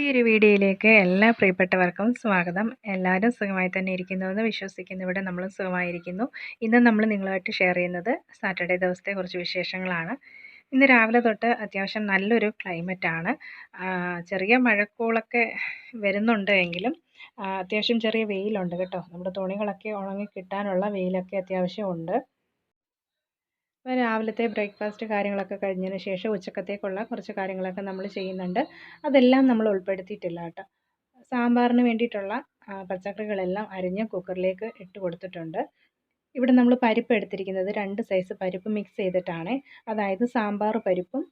വീഡിയോയിലേക്ക് എല്ലാ പ്രിയപ്പെട്ടവർക്കും സ്വാഗതം. എല്ലാവരും സുഖമായി തന്നെ ഇരിക്കുന്നുവെന്ന് വിശ്വസിക്കുന്നു. ഇവിടെ നമ്മൾ സുഖമായിരിക്കുന്നു. ഇന്ന് നമ്മൾ നിങ്ങളുമായിട്ട് ഷെയർ ചെയ്യുന്നത് സാറ്റർഡേ ദിവസത്തെ കുറച്ച് വിശേഷങ്ങളാണ്. ഇന്ന് രാവിലെ തൊട്ട് അത്യാവശ്യം നല്ലൊരു ക്ലൈമറ്റാണ് ചെറിയ മഴക്കോളൊക്കെ വരുന്നുണ്ട് എങ്കിലും അത്യാവശ്യം ചെറിയ വെയിലുണ്ട് കേട്ടോ. നമ്മുടെ തുണികളൊക്കെ ഉണങ്ങി കിട്ടാനുള്ള വെയിലൊക്കെ അത്യാവശ്യം ഉണ്ട്. അപ്പോൾ രാവിലത്തെ ബ്രേക്ക്ഫാസ്റ്റ് കാര്യങ്ങളൊക്കെ കഴിഞ്ഞതിന് ശേഷം ഉച്ചക്കത്തേക്കുള്ള കുറച്ച് കാര്യങ്ങളൊക്കെ നമ്മൾ ചെയ്യുന്നുണ്ട്. അതെല്ലാം നമ്മൾ ഉൾപ്പെടുത്തിയിട്ടില്ല കേട്ടോ. സാമ്പാറിന് വേണ്ടിയിട്ടുള്ള പച്ചക്കറികളെല്ലാം അരിഞ്ഞ് കുക്കറിലേക്ക് ഇട്ട് കൊടുത്തിട്ടുണ്ട്. ഇവിടെ നമ്മൾ പരിപ്പ് എടുത്തിരിക്കുന്നത് രണ്ട് സൈസ് പരിപ്പ് മിക്സ് ചെയ്തിട്ടാണ്. അതായത് സാമ്പാർ പരിപ്പും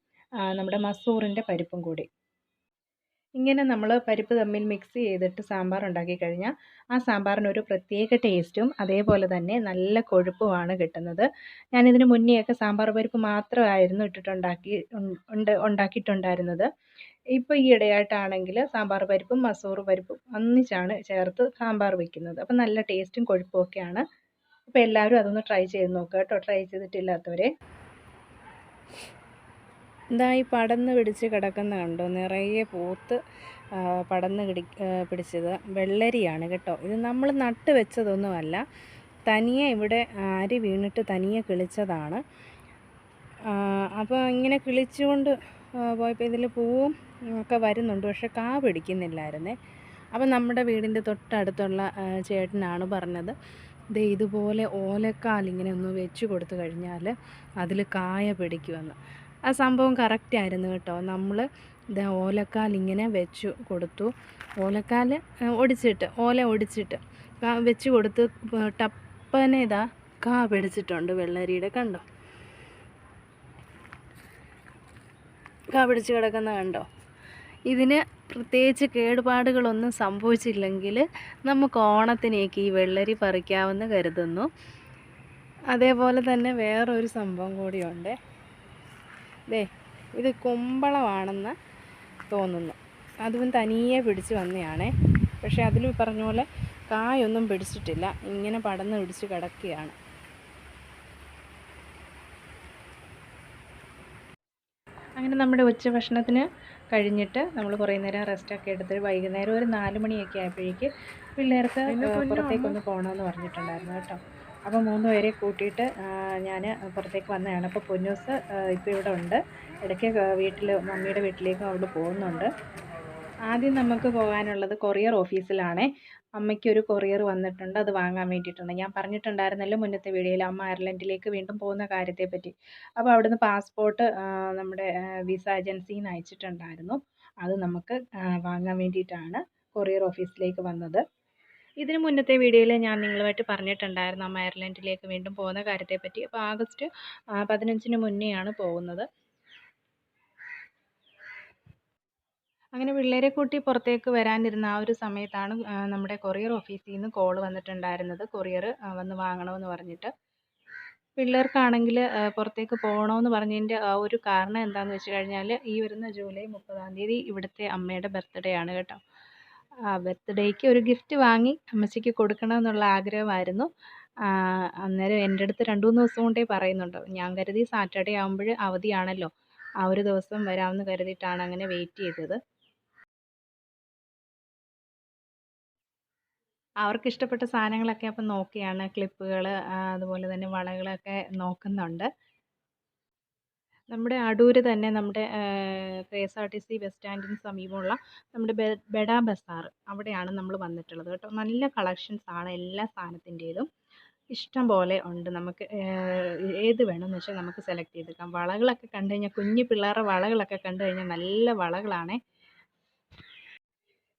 നമ്മുടെ മസൂറിന്റെ പരിപ്പും കൂടി. ഇങ്ങനെ നമ്മൾ പരിപ്പ് തമ്മിൽ മിക്സ് ചെയ്തിട്ട് സാമ്പാർ ഉണ്ടാക്കി കഴിഞ്ഞാൽ ആ സാമ്പാറിനൊരു പ്രത്യേക ടേസ്റ്റും അതേപോലെ തന്നെ നല്ല കൊഴുപ്പുമാണ് കിട്ടുന്നത്. ഞാനിതിന് മുന്നെയൊക്കെ സാമ്പാർ പരിപ്പ് മാത്രമായിരുന്നു ഇട്ടിട്ടുണ്ടാക്കി ഉണ്ട് ഉണ്ടാക്കിയിട്ടുണ്ടായിരുന്നത്. ഇപ്പോൾ ഈ ഇടയായിട്ടാണെങ്കിൽ സാമ്പാർ പരിപ്പും മസൂർ പരിപ്പും ഒന്നിച്ചാണ് ചേർത്ത് സാമ്പാർ വയ്ക്കുന്നത് അപ്പം നല്ല ടേസ്റ്റും കൊഴുപ്പും ഒക്കെയാണ്. അപ്പോൾ എല്ലാവരും അതൊന്ന് ട്രൈ ചെയ്ത് നോക്കുക കേട്ടോ. ട്രൈ ചെയ്തിട്ടില്ലാത്തവരെ. ഇതാ ഈ പടന്ന് പിടിച്ച് കിടക്കുന്ന കണ്ടോ? നിറയെ പൂത്ത് പടന്ന് കിടി പിടിച്ചത്. വെള്ളരിയാണ് കേട്ടോ. ഇത് നമ്മൾ നട്ട് വെച്ചതൊന്നുമല്ല. തനിയെ ഇവിടെ അരി വീണിട്ട് തനിയെ കിളിച്ചതാണ്. അപ്പോൾ ഇങ്ങനെ കിളിച്ചുകൊണ്ട് പോയപ്പോൾ ഇതിൽ പൂവും ഒക്കെ വരുന്നുണ്ട്. പക്ഷെ കാ പിടിക്കുന്നില്ലായിരുന്നേ. അപ്പം നമ്മുടെ വീടിന്റെ തൊട്ടടുത്തുള്ള ചേട്ടനാണ് പറഞ്ഞത്. ദേ ഇതുപോലെ ഓലക്കാൽ ഇങ്ങനെ ഒന്ന് വെച്ച് കൊടുത്തു കഴിഞ്ഞാൽ അതിൽ കായ പിടിക്കുമെന്ന്. ആ സംഭവം കറക്റ്റ് ആയിരുന്നു കേട്ടോ. നമ്മൾ ഇതാ ഓലക്കാൽ ഇങ്ങനെ വെച്ച് കൊടുത്തു. ഓലക്കാൽ ഒടിച്ചിട്ട് ഓല ഒടിച്ചിട്ട് വെച്ച് കൊടുത്ത് ടപ്പനെ ഇതാ കാ പിടിച്ചിട്ടുണ്ട് വെള്ളരിയുടെ കണ്ടോ? കാ പിടിച്ച് കിടക്കുന്ന കണ്ടോ? ഇതിന് പ്രത്യേകിച്ച് കേടുപാടുകളൊന്നും സംഭവിച്ചില്ലെങ്കിൽ നമുക്ക് ഓണത്തിനേക്ക് ഈ വെള്ളരി പറിക്കാമെന്ന് കരുതുന്നു. അതേപോലെ തന്നെ വേറൊരു സംഭവം കൂടിയുണ്ട്. ദേ ഇത് കുമ്പളമാണെന്ന് തോന്നുന്നു. അതും തനിയെ പിടിച്ച് വന്നതാണേ പക്ഷേ അതിൽ പറഞ്ഞ പോലെ കായൊന്നും പിടിച്ചിട്ടില്ല. ഇങ്ങനെ പടന്ന് പിടിച്ച് കിടക്കുകയാണ്. അങ്ങനെ നമ്മുടെ ഉച്ചഭക്ഷണത്തിന് കഴിഞ്ഞിട്ട് നമ്മൾ കുറേ നേരം റെസ്റ്റൊക്കെ എടുത്ത് വൈകുന്നേരം ഒരു നാല് മണിയൊക്കെ ആയപ്പോഴേക്ക് പിള്ളേർക്ക് പുറത്തേക്കൊന്ന് പോകണമെന്ന് പറഞ്ഞിട്ടുണ്ടായിരുന്നു കേട്ടോ. അപ്പോൾ മൂന്ന് പേരെ കൂട്ടിയിട്ട് ഞാൻ പുറത്തേക്ക് വന്നതാണ്. അപ്പോൾ പൊന്നൂസ് ഇപ്പോൾ ഇവിടെ ഉണ്ട്. ഇടയ്ക്ക് വീട്ടിൽ മമ്മിയുടെ വീട്ടിലേക്കും അവിടെ പോകുന്നുണ്ട്. ആദ്യം നമുക്ക് പോകാനുള്ളത് കൊറിയർ ഓഫീസിലാണേ. അമ്മയ്ക്കൊരു കൊറിയർ വന്നിട്ടുണ്ട് അത് വാങ്ങാൻ വേണ്ടിയിട്ടുണ്ട്. ഞാൻ പറഞ്ഞിട്ടുണ്ടായിരുന്നല്ലോ മുന്നത്തെ വീഡിയോയിൽ അമ്മ അയർലൻഡിലേക്ക് വീണ്ടും പോകുന്ന കാര്യത്തെപ്പറ്റി. അപ്പോൾ അവിടുന്ന് പാസ്പോർട്ട് നമ്മുടെ വിസ ഏജൻസിയിൽ നിന്ന് അയച്ചിട്ടുണ്ടായിരുന്നു. അത് നമുക്ക് വാങ്ങാൻ വേണ്ടിയിട്ടാണ് കൊറിയർ ഓഫീസിലേക്ക് വന്നത്. ഇതിന് മുന്നത്തെ വീഡിയോയിൽ ഞാൻ നിങ്ങളുമായിട്ട് പറഞ്ഞിട്ടുണ്ടായിരുന്നു അമ്മ അയർലൻഡിലേക്ക് വീണ്ടും പോകുന്ന കാര്യത്തെപ്പറ്റി. അപ്പോൾ ആഗസ്റ്റ് പതിനഞ്ചിന് മുന്നെയാണ് പോകുന്നത്. അങ്ങനെ പിള്ളേരെ കൂട്ടി പുറത്തേക്ക് വരാനിരുന്ന ആ ഒരു സമയത്താണ് നമ്മുടെ കൊറിയർ ഓഫീസിൽ നിന്ന് കോൾ വന്നിട്ടുണ്ടായിരുന്നത്. കൊറിയർ വന്ന് വാങ്ങണമെന്ന് പറഞ്ഞിട്ട്. പിള്ളേർക്കാണെങ്കിൽ പുറത്തേക്ക് പോകണമെന്ന് പറഞ്ഞതിന്റെ ആ ഒരു കാരണം എന്താണെന്ന് വെച്ച് കഴിഞ്ഞാൽ ഈ വരുന്ന ജൂലൈ മുപ്പതാം തീയതി ഇവിടുത്തെ അമ്മയുടെ ബർത്ത്ഡേ ആണ് കേട്ടോ. ബർത്ത്ഡേക്ക് ഒരു ഗിഫ്റ്റ് വാങ്ങി അമ്മച്ചിക്ക് കൊടുക്കണം എന്നുള്ള ആഗ്രഹമായിരുന്നു അന്നേരം എന്റെ അടുത്ത് രണ്ട് മൂന്ന് ദിവസം കൊണ്ടേ പറയുന്നുണ്ട്. ഞാൻ കരുതി സാറ്റർഡേ ആകുമ്പോൾ അവധിയാണല്ലോ. ആ ഒരു ദിവസം വരാമെന്ന് കരുതിയിട്ടാണ് അങ്ങനെ വെയിറ്റ് ചെയ്തത്. അവർക്ക് ഇഷ്ടപ്പെട്ട സാധനങ്ങളൊക്കെ അപ്പം നോക്കിയാണ്. ക്ലിപ്പുകൾ അതുപോലെ തന്നെ വളകളൊക്കെ നോക്കുന്നുണ്ട്. നമ്മുടെ അടൂര് തന്നെ നമ്മുടെ K S R T C bus സ്റ്റാൻഡിന് സമീപമുള്ള നമ്മുടെ ബെഡ ബസാർ അവിടെയാണ് നമ്മൾ വന്നിട്ടുള്ളത് കേട്ടോ. നല്ല കളക്ഷൻസ് ആണ് എല്ലാ സാധനത്തിന്റേതും. ഇഷ്ടം പോലെ ഉണ്ട് നമുക്ക് ഏത് വേണമെന്ന് വെച്ചാൽ നമുക്ക് സെലക്ട് ചെയ്തെടുക്കാം. വളകളൊക്കെ കണ്ടു കഴിഞ്ഞാൽ കുഞ്ഞു പിള്ളേരുടെ വളകളൊക്കെ കണ്ടു കഴിഞ്ഞാൽ നല്ല വളകളാണേ.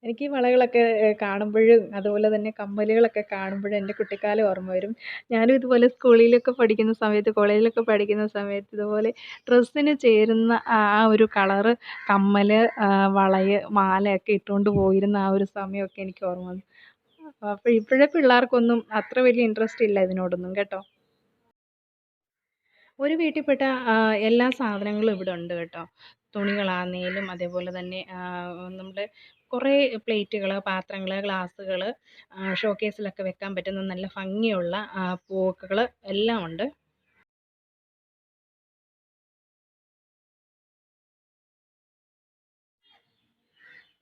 എനിക്ക് വളകളൊക്കെ കാണുമ്പോഴും അതുപോലെ തന്നെ കമ്മലുകളൊക്കെ കാണുമ്പോഴും എന്റെ കുട്ടിക്കാലം ഓർമ്മ വരും. ഞാനും ഇതുപോലെ സ്കൂളിലൊക്കെ പഠിക്കുന്ന സമയത്ത് കോളേജിലൊക്കെ പഠിക്കുന്ന സമയത്ത് ഇതുപോലെ ഡ്രസ്സിന് ചേരുന്ന ആ ആ ഒരു കളറ് കമ്മൽ വളയ് മാലയൊക്കെ ഇട്ടുകൊണ്ട് പോയിരുന്ന ആ ഒരു സമയമൊക്കെ എനിക്ക് ഓർമ്മ വന്നു. അപ്പോൾ ഇപ്പോഴത്തെ പിള്ളേർക്കൊന്നും അത്ര വലിയ ഇൻട്രസ്റ്റ് ഇല്ല ഇതിനോടൊന്നും കേട്ടോ. ഒരു വീട്ടിൽപ്പെട്ട എല്ലാ സാധനങ്ങളും ഇവിടെ ഉണ്ട് കേട്ടോ. തുണികളാന്നേലും അതേപോലെ തന്നെ നമ്മുടെ കുറേ പ്ലേറ്റുകൾ പാത്രങ്ങൾ ഗ്ലാസ്സുകൾ ഷോക്കേസിലൊക്കെ വെക്കാൻ പറ്റുന്ന നല്ല ഭംഗിയുള്ള പൂക്കൾ എല്ലാം ഉണ്ട്.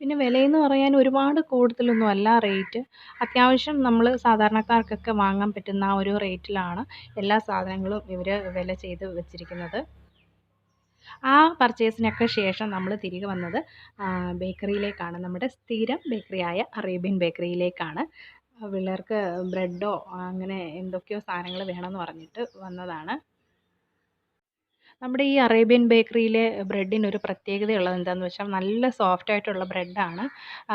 പിന്നെ വിലയെന്ന് പറയാൻ ഒരുപാട് കൂടുതലൊന്നും അല്ല റേറ്റ്. അത്യാവശ്യം നമ്മൾ സാധാരണക്കാർക്കൊക്കെ വാങ്ങാൻ പറ്റുന്ന ആ ഒരു റേറ്റിലാണ് എല്ലാ സാധനങ്ങളും ഇവർ വില ചെയ്ത് വെച്ചിരിക്കുന്നത്. ആ പർച്ചേസിനൊക്കെ ശേഷം നമ്മൾ തിരികെ വന്നത് ബേക്കറിയിലേക്കാണ്. നമ്മുടെ സ്ഥിരം ബേക്കറിയായ അറേബ്യൻ ബേക്കറിയിലേക്കാണ്. പിള്ളേർക്ക് ബ്രെഡോ അങ്ങനെ എന്തൊക്കെയോ സാധനങ്ങൾ വേണമെന്ന് പറഞ്ഞിട്ട് വന്നതാണ്. നമ്മുടെ ഈ അറേബ്യൻ ബേക്കറിയിലെ ബ്രെഡിന് ഒരു പ്രത്യേകതയുള്ളത് എന്താണെന്ന് വെച്ചാൽ നല്ല സോഫ്റ്റ് ആയിട്ടുള്ള ബ്രെഡാണ്.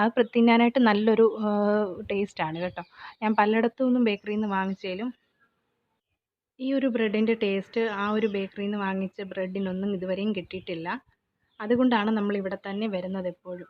അത് തിന്നാനായിട്ട് നല്ലൊരു ടേസ്റ്റാണ് കേട്ടോ. ഞാൻ പലയിടത്തു നിന്നും ബേക്കറിയിൽ നിന്ന് വാങ്ങിച്ചതിലും ഈ ഒരു ബ്രെഡിന്റെ ടേസ്റ്റ് ആ ഒരു ബേക്കറിയിൽ നിന്ന് വാങ്ങിച്ച ബ്രെഡിനൊന്നും ഇതുവരെയും കിട്ടിയിട്ടില്ല. അതുകൊണ്ടാണ് നമ്മൾ ഇവിടെ തന്നെ വരുന്നത് എപ്പോഴും.